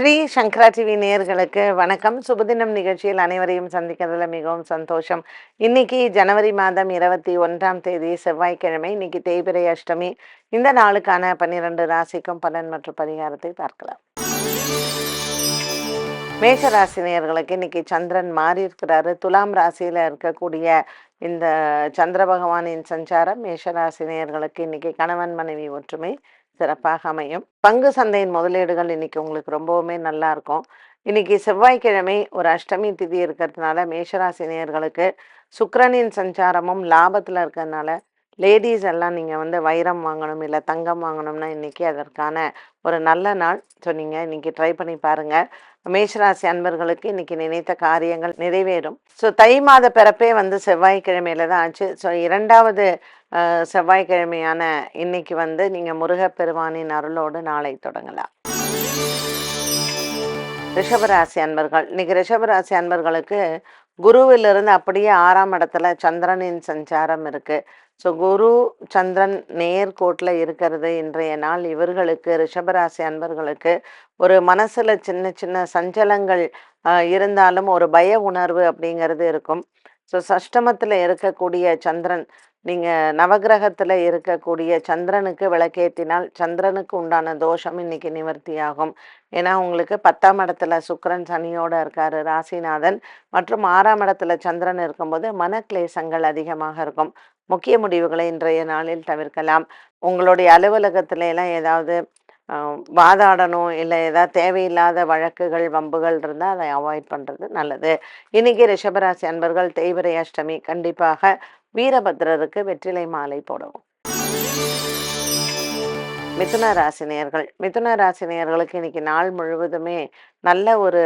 ஸ்ரீ சங்கரா TV நேயர்களுக்கு வணக்கம். சுபதினம் நிகழ்ச்சியில் அனைவரையும் சந்திக்கிறதுல மிகவும் சந்தோஷம். இன்னைக்கு ஜனவரி மாதம் இருபத்தி ஒன்றாம் தேதி செவ்வாய்க்கிழமை. இன்னைக்கு தேய்பிரை அஷ்டமி. இந்த நாளுக்கான பன்னிரண்டு ராசிக்கும் பலன் மற்றும் பரிகாரத்தை பார்க்கலாம். மேஷராசி நேயர்களுக்கு இன்னைக்கு சந்திரன் மாறி இருக்கிறாரு. துலாம் ராசியில இருக்கக்கூடிய இந்த சந்திர பகவானின் சஞ்சாரம் மேஷராசி நேயர்களுக்கு இன்னைக்கு கணவன் மனைவி ஒற்றுமை. சிறப்பாக அமையும். பங்கு சந்தையின் முதலீடுகள் இன்னைக்கு உங்களுக்கு ரொம்பவுமே நல்லா இருக்கும். இன்னைக்கு செவ்வாய்க்கிழமை ஒரு அஷ்டமி திதி இருக்கிறதுனால மேஷராசி நேயர்களுக்கு சஞ்சாரமும் லாபத்தில் இருக்கிறதுனால லேடிஸ் எல்லாம் நீங்கள் வந்து வைரம் வாங்கணும் இல்லை தங்கம் வாங்கணும்னா இன்னைக்கு அதற்கான ஒரு நல்ல நாள். சொன்னீங்க இன்னைக்கு ட்ரை பண்ணி பாருங்கள் மேஷராசி அன்பர்களுக்கு இன்னைக்கு நினைத்த காரியங்கள் நிறைவேறும். ஸோ தை மாத பிறப்பே வந்து செவ்வாய்க்கிழமையில தான் ஆச்சு. ஸோ இரண்டாவது செவ்வாய்க்கிழமையான இன்னைக்கு வந்து நீங்கள் முருகப்பெருமானின் அருளோடு நாளை தொடங்கலாம். ரிஷபராசி அன்பர்கள். இன்னைக்கு ரிஷபராசி அன்பர்களுக்கு குருவிலிருந்து அப்படியே ஆறாம் இடத்துல சந்திரனின் சஞ்சாரம் இருக்குது ஸோ குரு சந்திரன் நேர்கோட்டில் இருக்கிறது இன்றைய நாள். இவர்களுக்கு ரிஷபராசி அன்பர்களுக்கு ஒரு மனசில் சின்ன சின்ன சஞ்சலங்கள் இருந்தாலும் ஒரு பய உணர்வு அப்படிங்கிறது இருக்கும். ஸோ சஷ்டமத்தில் இருக்கக்கூடிய சந்திரன் நீங்கள் நவகிரகத்தில் இருக்கக்கூடிய சந்திரனுக்கு விளக்கேற்றினால் சந்திரனுக்கு உண்டான தோஷம் இன்னைக்கு நிவர்த்தியாகும். ஏன்னா உங்களுக்கு பத்தாம் இடத்துல சுக்கரன் சனியோடு இருக்காரு ராசிநாதன். மற்றும் ஆறாம் இடத்துல சந்திரன் இருக்கும்போது மனக்லேசங்கள் அதிகமாக இருக்கும். முக்கிய முடிவுகளை இன்றைய நாளில் தவிர்க்கலாம். உங்களுடைய அலுவலகத்துல எல்லாம் ஏதாவது வாதாடணும் இல்லை ஏதாவது தேவையில்லாத வழக்குகள் வம்புகள் இருந்தால் அதை அவாய்ட் பண்ணுறது நல்லது. இன்னைக்கு ரிஷபராசி அன்பர்கள் தேய்பிரை அஷ்டமி கண்டிப்பாக வீரபத்ரருக்கு வெற்றிலை மாலை போடவும். மிதுன ராசினியர்கள் மிதுன ராசினியர்களுக்கு இன்னைக்கு நாள் முழுவதுமே நல்ல ஒரு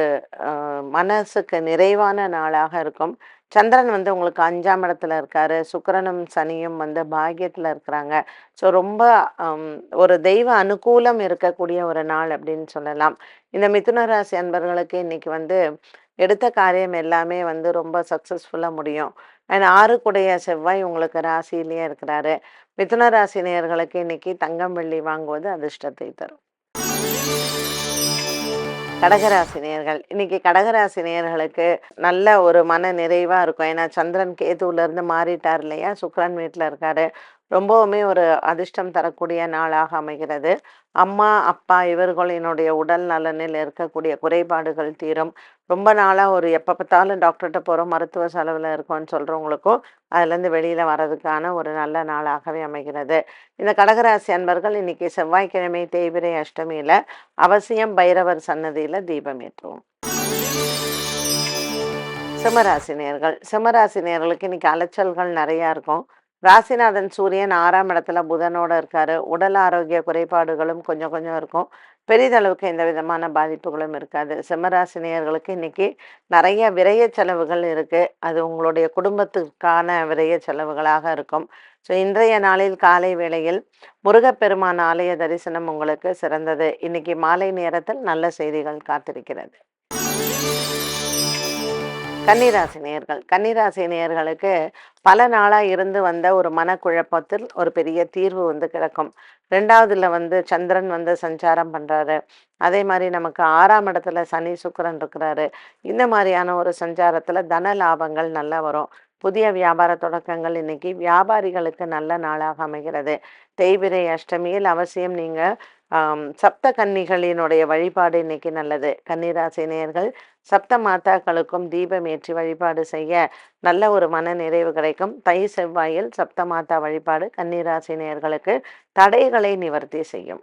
மனசுக்கு நிறைவான நாளாக இருக்கும். சந்திரன் வந்து உங்களுக்கு அஞ்சாம் இடத்துல இருக்காரு. சுக்கரனும் சனியும் வந்து பாக்கியத்துல இருக்கிறாங்க. ஸோ ரொம்ப ஒரு தெய்வ அனுகூலம் இருக்கக்கூடிய ஒரு நாள் அப்படின்னு சொல்லலாம். இந்த மிதுன ராசி அன்பர்களுக்கு இன்னைக்கு வந்து எடுத்த காரியம் எல்லாமே வந்து ரொம்ப சக்ஸஸ்ஃபுல்லாக முடியும். அண்ட் ஆறுக்குடைய செவ்வாய் உங்களுக்கு ராசியிலேயே இருக்கிறாரு. மிதுன ராசி நேயர்களுக்கு இன்னைக்கு தங்கம் வெள்ளி வாங்குவது அதிர்ஷ்டத்தை தரும். கடகராசி நேர்கள் இன்னைக்கு கடகராசி நேர்களுக்கு நல்ல ஒரு மன நிறைவாக இருக்கும். ஏன்னா சந்திரன் கேதுவிலேருந்து மாறிட்டார் இல்லையா? சுக்ரன் வீட்டில் இருக்காரு. ரொம்பவுமே ஒரு அதிர்ஷ்டம் தரக்கூடிய நாளாக அமைகிறது. அம்மா அப்பா இவர்களினுடைய உடல் நலனில் இருக்கக்கூடிய குறைபாடுகள் தீரும். ரொம்ப நாளாக ஒரு எப்போ பார்த்தாலும் டாக்டர்கிட்ட போகிறோம் மருத்துவ செலவில் இருக்கோம்னு சொல்கிறவங்களுக்கும் அதுலேருந்து வெளியில் வர்றதுக்கான ஒரு நல்ல நாளாகவே அமைகிறது. இந்த கடகராசி அன்பர்கள் இன்னைக்கு செவ்வாய்க்கிழமை தேய்பிரை அஷ்டமியில் அவசியம் பைரவர் சன்னதியில் தீபம் ஏற்றுவோம். சிம்மராசினியர்கள் சிம்மராசினியர்களுக்கு இன்னைக்கு அலைச்சல்கள் நிறையா இருக்கும். ராசிநாதன் சூரியன் ஆறாம் இடத்துல புதனோட இருக்காரு. உடல் ஆரோக்கிய குறைபாடுகளும் கொஞ்சம் கொஞ்சம் இருக்கும். பெரிதளவுக்கு எந்த விதமான பாதிப்புகளும் இருக்காது. சிம்மராசினியர்களுக்கு இன்னைக்கு நிறைய விரைய செலவுகள் இருக்கு. அது உங்களுடைய குடும்பத்துக்கான விரைய செலவுகளாக இருக்கும். ஸோ இன்றைய நாளில் காலை வேளையில் முருகப்பெருமான் ஆலய தரிசனம் உங்களுக்கு சிறந்தது. இன்னைக்கு மாலை நேரத்தில் நல்ல செய்திகள் காத்திருக்கிறது. கன்னிராசி நேயர்கள் கன்னிராசி நேயர்களுக்கு பல நாளாக இருந்து வந்த ஒரு மனக்குழப்பத்தில் ஒரு பெரிய தீர்வு வந்து கிடக்கும். ரெண்டாவதுல வந்து சந்திரன் வந்து சஞ்சாரம் பண்ணுறாரு அதே மாதிரி நமக்கு ஆறாம் இடத்துல சனி சுக்கரன் இருக்கிறாரு. இந்த மாதிரியான ஒரு சஞ்சாரத்தில் தன லாபங்கள் நல்லா வரும். புதிய வியாபார தொடக்கங்கள் இன்னைக்கு வியாபாரிகளுக்கு நல்ல நாளாக அமைகிறது. தேய்பிரை அஷ்டமியில் அவசியம் நீங்கள் சப்த கன்னிகளினுடைய வழிபாடு இன்னைக்கு நல்லது. கன்னிராசினியர்கள் சப்த மாதாக்களுக்கும் தீபம் ஏற்றி வழிபாடு செய்ய நல்ல ஒரு மன நிறைவு கிடைக்கும். தை செவ்வாயில் சப்த மாதா வழிபாடு கன்னிராசி நேயர்களுக்கு தடைகளை நிவர்த்தி செய்யும்.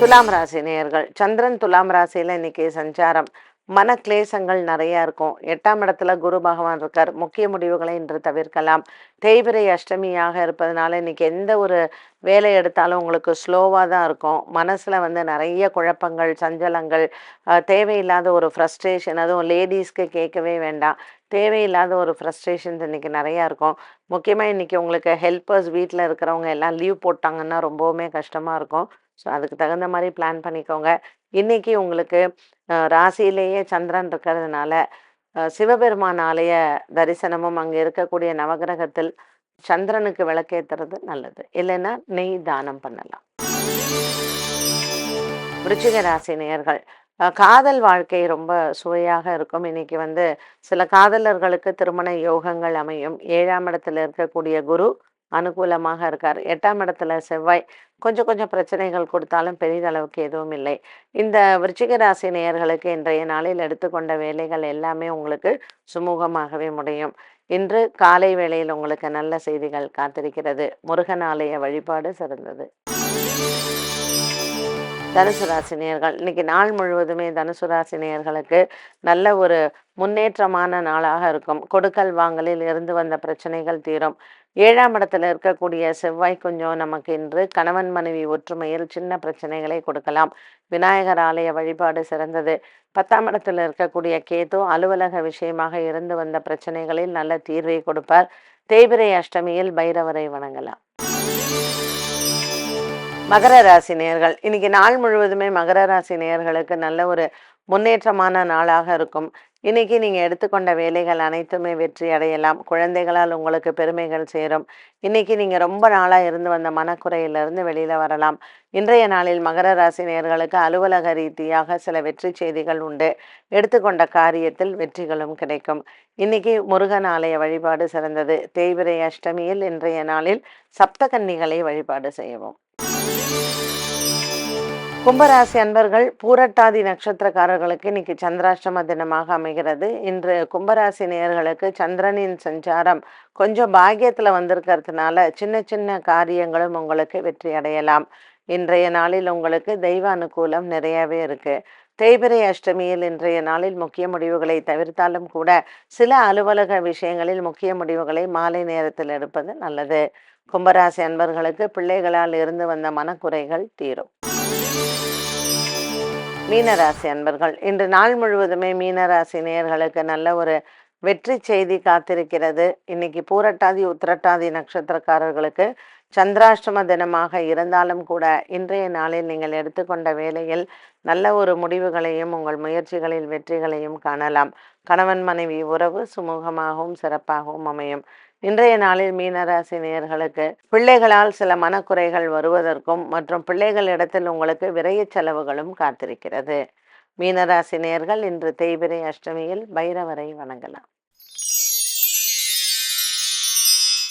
துலாம் ராசி நேயர்கள் சந்திரன் துலாம் ராசியில இன்னைக்கு சஞ்சாரம். மன கிளேசங்கள் நிறைய இருக்கும். எட்டாம் இடத்துல குரு பகவான் இருக்கார். முக்கிய முடிவுகளை இன்று தவிர்க்கலாம். தேய்பிரை அஷ்டமியாக இருப்பதனால இன்னைக்கு எந்த ஒரு வேலை எடுத்தாலும் உங்களுக்கு ஸ்லோவாக தான் இருக்கும். மனசில் வந்து நிறைய குழப்பங்கள் சஞ்சலங்கள் தேவையில்லாத ஒரு ஃப்ரஸ்ட்ரேஷன் அதுவும் லேடிஸ்க்கு கேட்கவே வேண்டாம். தேவையில்லாத ஒரு ஃப்ரஸ்ட்ரேஷன்ஸ் இன்னைக்கு நிறையா இருக்கும். முக்கியமாக இன்னைக்கு உங்களுக்கு ஹெல்ப்பர்ஸ் வீட்டில் இருக்கிறவங்க எல்லாம் லீவ் போட்டாங்கன்னா ரொம்பவுமே கஷ்டமாக இருக்கும். ஸோ அதுக்கு தகுந்த மாதிரி பிளான் பண்ணிக்கோங்க. இன்னைக்கு உங்களுக்கு ராசியிலேயே சந்திரன் இருக்கிறதுனால சிவபெருமான் ஆலய தரிசனமும் அங்கே இருக்கக்கூடிய நவகிரகத்தில் சந்திரனுக்கு விளக்கேத்துறது நல்லது. இல்லைன்னா நெய் தானம் பண்ணலாம். விருச்சிக ராசி நேயர்கள் காதல் வாழ்க்கை ரொம்ப சுவையாக இருக்கும். இன்னைக்கு வந்து சில காதலர்களுக்கு திருமண யோகங்கள் அமையும். ஏழாம் இடத்துல இருக்கக்கூடிய குரு அனுகூலமாக இருக்கார். எட்டாம் இடத்துல செவ்வாய் கொஞ்சம் கொஞ்சம் பிரச்சனைகள் கொடுத்தாலும் பெரிதளவுக்கு எதுவும் இல்லை. இந்த விருச்சிக ராசி நேயர்களுக்கு இன்றைய நாளில் எடுத்துக்கொண்ட வேலைகள் எல்லாமே உங்களுக்கு சுமூகமாகவே முடியும். இன்று காலை வேளையில் உங்களுக்கு நல்ல செய்திகள் காத்திருக்கிறது. முருகன் ஆலய வழிபாடு சிறந்தது. தனுசு ராசினியர்கள். இன்னைக்கு நாள் முழுவதுமே தனுசு ராசினியர்களுக்கு நல்ல ஒரு முன்னேற்றமான நாளாக இருக்கும். கொடுக்கல் வாங்கலில் இருந்து வந்த பிரச்சனைகள் தீரும். ஏழாம் இடத்துல இருக்கக்கூடிய செவ்வாய் கொஞ்சம் நமக்கு இன்று கணவன் மனைவி ஒற்றுமையில் சின்ன பிரச்சனைகளை கொடுக்கலாம். விநாயகர் ஆலய வழிபாடு சிறந்தது. பத்தாம் இடத்துல இருக்கக்கூடிய கேது அலுவலக விஷயமாக இருந்து வந்த பிரச்சனைகளில் நல்ல தீர்வை கொடுப்பார். தேய்பிரை அஷ்டமியில் பைரவரை வணங்கலாம். மகர ராசி நேர்கள். இன்னைக்கு நாள் முழுவதுமே மகர ராசி நேர்களுக்கு நல்ல ஒரு முன்னேற்றமான நாளாக இருக்கும். இன்னைக்கு நீங்க எடுத்துக்கொண்ட வேலைகள் அனைத்துமே வெற்றி அடையலாம். குழந்தைகளால் உங்களுக்கு பெருமைகள் சேரும். இன்னைக்கு நீங்க ரொம்ப நாளா இருந்து வந்த மனக்குறையிலிருந்து வெளியில வரலாம். இன்றைய நாளில் மகர ராசி நேயர்களுக்கு அலுவலக ரீதியாக சில வெற்றி செய்திகள் உண்டு. எடுத்துக்கொண்ட காரியத்தில் வெற்றிகளும் கிடைக்கும். இன்னைக்கு முருகன் ஆலய வழிபாடு சிறந்தது. தேய்பிரை அஷ்டமியில் இன்றைய நாளில் சப்தகன்னிகளை வழிபாடு செய்யவும். கும்பராசி அன்பர்கள் பூரட்டாதி நட்சத்திரக்காரர்களுக்கு இன்னைக்கு சந்திராஷ்டம தினமாக அமைகிறது. இன்று கும்பராசி நேயர்களுக்கு சந்திரனின் சஞ்சாரம் கொஞ்சம் பாக்கியத்துல வந்திருக்கிறதுனால சின்ன சின்ன காரியங்களும் உங்களுக்கு வெற்றி அடையலாம். இன்றைய நாளில் உங்களுக்கு தெய்வ அனுகூலம் நிறையவே இருக்கு. தேய்பிரை அஷ்டமியில் இன்றைய நாளில் முக்கிய முடிவுகளை தவிர்த்தாலும் கூட சில அலுவலக விஷயங்களில் முக்கிய முடிவுகளை மாலை நேரத்தில் எடுப்பது நல்லது. கும்பராசி அன்பர்களுக்கு பிள்ளைகளால் இருந்து வந்த மனக்குறைகள் தீரும். மீனராசி அன்பர்கள் இன்று நாள் முழுவதுமே மீனராசி நேயர்களுக்கு நல்ல ஒரு வெற்றி செய்தி காத்திருக்கிறது. இன்னைக்கு பூரட்டாதி உத்திரட்டாதி நட்சத்திரக்காரர்களுக்கு சந்திராஷ்டம தினமாக இருந்தாலும் கூட இன்றைய நாளில் நீங்கள் எடுத்துக்கொண்ட வேலையில் நல்ல ஒரு முடிவுகளையும் உங்கள் முயற்சிகளில் வெற்றிகளையும் காணலாம். கணவன் மனைவி உறவு சுமூகமாகவும் சிறப்பாகவும் அமையும். இன்றைய நாளில் மீனராசி நேயர்களுக்கு பிள்ளைகளால் சில மனக்குறைகள் வருவதற்கும் மற்றும் பிள்ளைகளிடத்தில் உங்களுக்கு விரைய செலவுகளும் காத்திருக்கிறது. மீனராசி நேர்கள் இன்று தேய்பிரை அஷ்டமியில் பைரவரை வணங்கலாம்.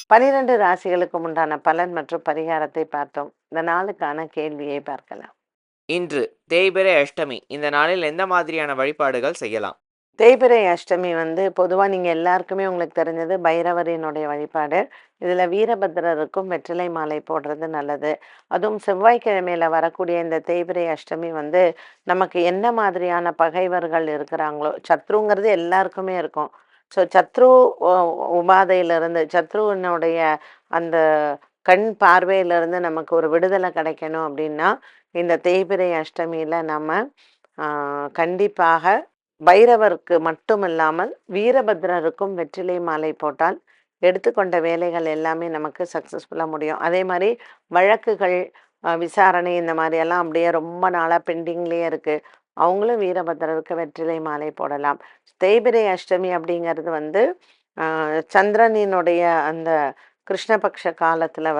பனிரெண்டு ராசிகளுக்கு உண்டான பலன் மற்றும் பரிகாரத்தை பார்த்தோம். இந்த நாளுக்கான கேள்வியை பார்க்கலாம். இன்று தேய்பிரை அஷ்டமி. இந்த நாளில் எந்த மாதிரியான வழிபாடுகள் செய்யலாம்? தேய்பிரை அஷ்டமி வந்து பொதுவாக நீங்கள் எல்லாருக்குமே உங்களுக்கு தெரிஞ்சது பைரவரினுடைய வழிபாடு. இதில் வீரபத்ரருக்கும் வெற்றிலை மாலை போடுறது நல்லது. அதுவும் செவ்வாய்க்கிழமையில் வரக்கூடிய இந்த தேய்பிரை அஷ்டமி வந்து நமக்கு என்ன மாதிரியான பகைவர்கள் இருக்கிறாங்களோ சத்ருங்கிறது எல்லாருக்குமே இருக்கும். ஸோ சத்ரு உபாதையிலிருந்து சத்ருவினுடைய அந்த கண் பார்வையிலிருந்து நமக்கு ஒரு விடுதலை கிடைக்கணும் அப்படின்னா இந்த தேய்பிரை அஷ்டமியில் நம்ம கண்டிப்பாக பைரவருக்கு மட்டுமில்லாமல் வீரபத்ரருக்கும் வெற்றிலை மாலை போட்டால் எடுத்துக்கொண்ட வேலைகள் எல்லாமே நமக்கு சக்ஸஸ்ஃபுல்லாக முடியும். அதே மாதிரி வழக்குகள் விசாரணை இந்த மாதிரியெல்லாம் அப்படியே ரொம்ப நாளாக பெண்டிங்லேயே இருக்குது அவங்களும் வீரபத்ரருக்கு வெற்றிலை மாலை போடலாம். தேய்பிரை அஷ்டமி அப்படிங்கிறது வந்து சந்திரனினுடைய அந்த கிருஷ்ணபக்ஷ காலத்தில்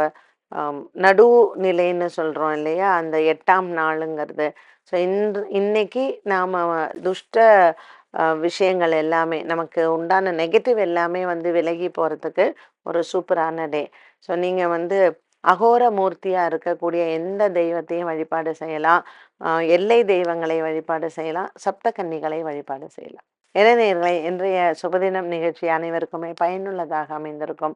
நடு நிலைன்னு சொல்கிறோம் இல்லையா? அந்த எட்டாம் நாளுங்கிறது. ஸோ இன்று இன்னைக்கு நாம் துஷ்ட விஷயங்கள் எல்லாமே நமக்கு உண்டான நெகட்டிவ் எல்லாமே வந்து விலகி போகிறதுக்கு ஒரு சூப்பரான டே ஸோ நீங்கள் வந்து அகோர மூர்த்தியாக இருக்கக்கூடிய எந்த தெய்வத்தையும் வழிபாடு செய்யலாம். எல்லை தெய்வங்களை வழிபாடு செய்யலாம். சப்தகன்னிகளை வழிபாடு செய்யலாம். இளைஞர்களை இன்றைய சுபதினம் நிகழ்ச்சி அனைவருக்குமே பயனுள்ளதாக அமைந்திருக்கும்.